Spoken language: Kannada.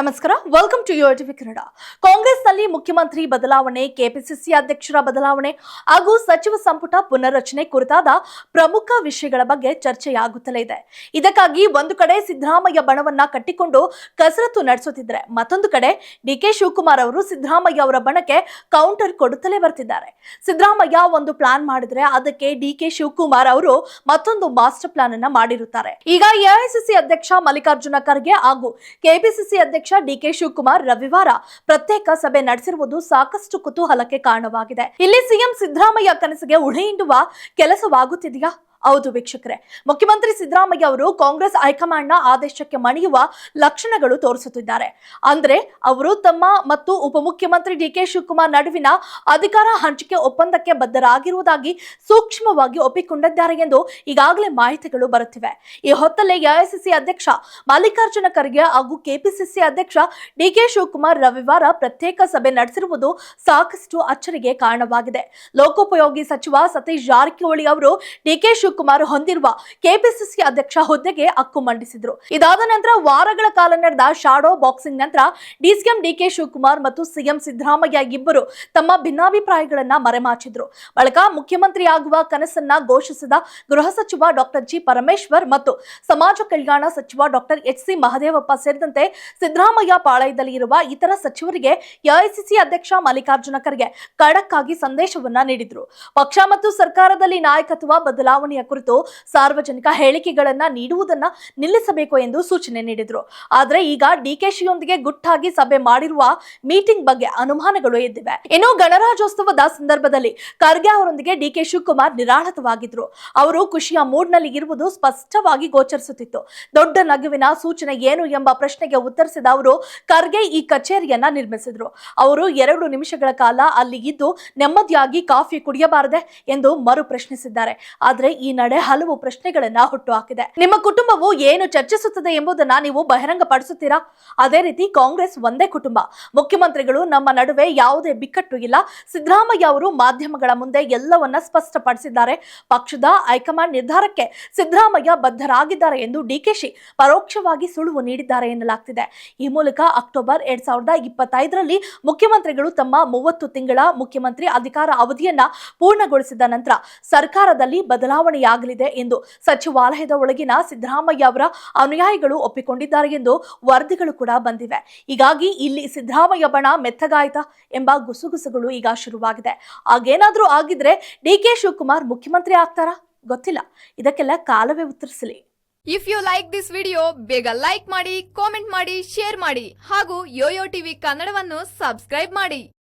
ನಮಸ್ಕಾರ. Welcome to Yuva TV Kannada ಕಾಂಗ್ರೆಸ್ನಲ್ಲಿ ಮುಖ್ಯಮಂತ್ರಿ ಬದಲಾವಣೆ, ಕೆಪಿಸಿಸಿ ಅಧ್ಯಕ್ಷರ ಬದಲಾವಣೆ ಹಾಗೂ ಸಚಿವ ಸಂಪುಟ ಪುನರ್ರಚನೆ ಕುರಿತಾದ ಪ್ರಮುಖ ವಿಷಯಗಳ ಬಗ್ಗೆ ಚರ್ಚೆಯಾಗುತ್ತಲೇ ಇದೆ. ಇದಕ್ಕಾಗಿ ಒಂದು ಕಡೆ ಸಿದ್ದರಾಮಯ್ಯ ಬಣವನ್ನ ಕಟ್ಟಿಕೊಂಡು ಕಸರತ್ತು ನಡೆಸುತ್ತಿದ್ದಾರೆ. ಮತ್ತೊಂದು ಕಡೆ ಡಿಕೆ ಶಿವಕುಮಾರ್ ಅವರು ಸಿದ್ದರಾಮಯ್ಯ ಅವರ ಬಣಕ್ಕೆ ಕೌಂಟರ್ ಕೊಡುತ್ತಲೇ ಬರ್ತಿದ್ದಾರೆ. ಸಿದ್ದರಾಮಯ್ಯ ಒಂದು ಪ್ಲಾನ್ ಮಾಡಿದ್ರೆ ಅದಕ್ಕೆ ಡಿಕೆ ಶಿವಕುಮಾರ್ ಅವರು ಮತ್ತೊಂದು ಮಾಸ್ಟರ್ ಪ್ಲಾನ್ ಅನ್ನ ಮಾಡಿರುತ್ತಾರೆ. ಈಗ ಎಐಸಿಸಿ ಅಧ್ಯಕ್ಷ ಮಲ್ಲಿಕಾರ್ಜುನ ಖರ್ಗೆ ಹಾಗೂ ಕೆಪಿಸಿಸಿ ಅಧ್ಯಕ್ಷ ಡಿಕೆ ಶಿವಕುಮಾರ್ ರವಿವಾರ ಪ್ರತ್ಯೇಕ ಸಭೆ ನಡೆಸಿರುವುದು ಸಾಕಷ್ಟು ಕುತೂಹಲಕ್ಕೆ ಕಾರಣವಾಗಿದೆ. ಇಲ್ಲಿ ಸಿಎಂ ಸಿದ್ದರಾಮಯ್ಯ ಕನಸಿಗೆ ಉಳಿ ಹಿಂಡುವ ಕೆಲಸವಾಗುತ್ತಿದೆಯಾ? ಹೌದು ವೀಕ್ಷಕರೇ. ಮುಖ್ಯಮಂತ್ರಿ ಸಿದ್ದರಾಮಯ್ಯ ಅವರು ಕಾಂಗ್ರೆಸ್ ಹೈಕಮಾಂಡ್ನ ಆದೇಶಕ್ಕೆ ಮಣಿಯುವ ಲಕ್ಷಣಗಳು ತೋರಿಸುತ್ತಿದ್ದಾರೆ. ಅಂದ್ರೆ ಅವರು ತಮ್ಮ ಮತ್ತು ಉಪಮುಖ್ಯಮಂತ್ರಿ ಡಿ ಕೆ ಶಿವಕುಮಾರ್ ನಡುವಿನ ಅಧಿಕಾರ ಹಂಚಿಕೆ ಒಪ್ಪಂದಕ್ಕೆ ಬದ್ಧರಾಗಿರುವುದಾಗಿ ಸೂಕ್ಷ್ಮವಾಗಿ ಒಪ್ಪಿಕೊಂಡಿದ್ದಾರೆ ಎಂದು ಈಗಾಗಲೇ ಮಾಹಿತಿಗಳು ಬರುತ್ತಿವೆ. ಈ ಹೊತ್ತಲ್ಲೇ ಎಐಸಿಸಿ ಅಧ್ಯಕ್ಷ ಮಲ್ಲಿಕಾರ್ಜುನ ಖರ್ಗೆ ಹಾಗೂ ಕೆಪಿಸಿಸಿ ಅಧ್ಯಕ್ಷ ಡಿ ಕೆ ಶಿವಕುಮಾರ್ ರವಿವಾರ ಪ್ರತ್ಯೇಕ ಸಭೆ ನಡೆಸಿರುವುದು ಸಾಕಷ್ಟು ಅಚ್ಚರಿಗೆ ಕಾರಣವಾಗಿದೆ. ಲೋಕೋಪಯೋಗಿ ಸಚಿವ ಸತೀಶ್ ಜಾರಕಿಹೊಳಿ ಅವರು ಡಿಕೆ ಶಿವಕುಮಾರ್ ಹೊಂದಿರುವ ಕೆಪಿಸಿಸಿ ಅಧ್ಯಕ್ಷ ಹುದ್ದೆಗೆ ಹಕ್ಕು ಮಂಡಿಸಿದ್ರು. ಇದಾದ ನಂತರ ವಾರಗಳ ಕಾಲ ನಡೆದ ಶಾಡೋ ಬಾಕ್ಸಿಂಗ್ ನಂತರ ಡಿಸಿಎಂ ಡಿಕೆ ಶಿವಕುಮಾರ್ ಮತ್ತು ಸಿಎಂ ಸಿದ್ದರಾಮಯ್ಯ ಇಬ್ಬರು ತಮ್ಮ ಭಿನ್ನಾಭಿಪ್ರಾಯಗಳನ್ನ ಮರೆಮಾಚಿದ್ರು. ಬಳಿಕ ಮುಖ್ಯಮಂತ್ರಿ ಆಗುವ ಕನಸನ್ನ ಘೋಷಿಸಿದ ಗೃಹ ಸಚಿವ ಡಾಕ್ಟರ್ ಜಿ ಪರಮೇಶ್ವರ್ ಮತ್ತು ಸಮಾಜ ಕಲ್ಯಾಣ ಸಚಿವ ಡಾಕ್ಟರ್ ಎಚ್ ಸಿ ಮಹದೇವಪ್ಪ ಸೇರಿದಂತೆ ಸಿದ್ದರಾಮಯ್ಯ ಪಾಳಯದಲ್ಲಿ ಇರುವ ಇತರ ಸಚಿವರಿಗೆ ಎಐಸಿಸಿ ಅಧ್ಯಕ್ಷ ಮಲ್ಲಿಕಾರ್ಜುನ ಖರ್ಗೆ ಖಡಕ್ ಆಗಿ ಸಂದೇಶವನ್ನ ನೀಡಿದ್ರು. ಪಕ್ಷ ಮತ್ತು ಸರ್ಕಾರದಲ್ಲಿ ನಾಯಕತ್ವ ಬದಲಾವಣೆಯ ಕುರಿತು ಸಾರ್ವಜನಿಕ ಹೇಳಿಕೆಗಳನ್ನ ನೀಡುವುದನ್ನ ನಿಲ್ಲಿಸಬೇಕು ಎಂದು ಸೂಚನೆ ನೀಡಿದ್ರು. ಆದ್ರೆ ಈಗ ಡಿಕೆಶಿಯೊಂದಿಗೆ ಗುಟ್ಟಾಗಿ ಸಭೆ ಮಾಡಿರುವ ಮೀಟಿಂಗ್ ಬಗ್ಗೆ ಅನುಮಾನಗಳು ಎದ್ದಿವೆ. ಇನ್ನು ಗಣರಾಜ್ಯೋತ್ಸವದ ಸಂದರ್ಭದಲ್ಲಿ ಖರ್ಗೆ ಅವರೊಂದಿಗೆ ಡಿಕೆ ಶಿವಕುಮಾರ್ ನಿರಾಳತವಾಗಿದ್ರು. ಅವರು ಖುಷಿಯ ಮೂಡ್ನಲ್ಲಿ ಇರುವುದು ಸ್ಪಷ್ಟವಾಗಿ ಗೋಚರಿಸುತ್ತಿತ್ತು. ದೊಡ್ಡ ನಗುವಿನ ಸೂಚನೆ ಏನು ಎಂಬ ಪ್ರಶ್ನೆಗೆ ಉತ್ತರಿಸಿದ ಅವರು, ಖರ್ಗೆ ಈ ಕಚೇರಿಯನ್ನ ನಿರ್ಮಿಸಿದ್ರು. ಅವರು ಎರಡು ನಿಮಿಷಗಳ ಕಾಲ ಅಲ್ಲಿ ಇದ್ದು ನೆಮ್ಮದಿಯಾಗಿ ಕಾಫಿ ಕುಡಿಯಬಾರದೆ ಎಂದು ಮರು ಪ್ರಶ್ನಿಸಿದ್ದಾರೆ. ಆದರೆ ಈ ನಡೆ ಹಲವು ಪ್ರಶ್ನೆಗಳನ್ನ ಹುಟ್ಟುಹಾಕಿದೆ. ನಿಮ್ಮ ಕುಟುಂಬವು ಏನು ಚರ್ಚಿಸುತ್ತದೆ ಎಂಬುದನ್ನ ನೀವು ಬಹಿರಂಗಪಡಿಸುತ್ತೀರಾ? ಅದೇ ರೀತಿ ಕಾಂಗ್ರೆಸ್ ಒಂದೇ ಕುಟುಂಬ. ಮುಖ್ಯಮಂತ್ರಿಗಳು ನಮ್ಮ ನಡುವೆ ಯಾವುದೇ ಬಿಕ್ಕಟ್ಟು ಇಲ್ಲ. ಸಿದ್ದರಾಮಯ್ಯ ಅವರು ಮಾಧ್ಯಮಗಳ ಮುಂದೆ ಎಲ್ಲವನ್ನ ಸ್ಪಷ್ಟಪಡಿಸಿದ್ದಾರೆ. ಪಕ್ಷದ ಹೈಕಮಾಂಡ್ ನಿರ್ಧಾರಕ್ಕೆ ಸಿದ್ದರಾಮಯ್ಯ ಬದ್ಧರಾಗಿದ್ದಾರೆ ಎಂದು ಡಿಕೆಶಿ ಪರೋಕ್ಷವಾಗಿ ಸುಳಿವು ನೀಡಿದ್ದಾರೆ ಎನ್ನಲಾಗ್ತಿದೆ. ಈ ಮೂಲಕ ಅಕ್ಟೋಬರ್ ಎರಡ್ ಸಾವಿರದ ಇಪ್ಪತ್ತೈದರಲ್ಲಿ ಮುಖ್ಯಮಂತ್ರಿಗಳು ತಮ್ಮ ಮೂವತ್ತು ತಿಂಗಳ ಮುಖ್ಯಮಂತ್ರಿ ಅಧಿಕಾರ ಅವಧಿಯನ್ನ ಪೂರ್ಣಗೊಳಿಸಿದ ನಂತರ ಸರ್ಕಾರದಲ್ಲಿ ಬದಲಾವಣೆಯಾಗಲಿದೆ ಎಂದು ಸಚಿವಾಲಯದ ಒಳಗಿನ ಸಿದ್ದರಾಮಯ್ಯ ಅವರ ಅನುಯಾಯಿಗಳು ಒಪ್ಪಿಕೊಂಡಿದ್ದಾರೆ ಎಂದು ವರದಿಗಳು ಕೂಡ ಬಂದಿವೆ. ಹೀಗಾಗಿ ಇಲ್ಲಿ ಸಿದ್ದರಾಮಯ್ಯ ಬಣ ಮೆತ್ತಗಾಯ್ತಾ ಎಂಬ ಗುಸುಗುಸುಗಳು ಈಗ ಶುರುವಾಗಿದೆ. ಆಗೇನಾದ್ರೂ ಆಗಿದ್ರೆ ಡಿ ಕೆ ಶಿವಕುಮಾರ್ ಮುಖ್ಯಮಂತ್ರಿ ಆಗ್ತಾರಾ? ಗೊತ್ತಿಲ್ಲ. ಇದಕ್ಕೆಲ್ಲ ಕಾಲವೇ ಉತ್ತರಿಸಲಿ. If you like this video ಬೇಗ ಲೈಕ್ ಮಾಡಿ ಕಾಮೆಂಟ್ ಮಾಡಿ ಶೇರ್ ಮಾಡಿ ಹಾಗೂ ಯೋಯೋ ಟಿವಿ ಕನ್ನಡವನ್ನು ಸಬ್ಸ್ಕ್ರೈಬ್ ಮಾಡಿ.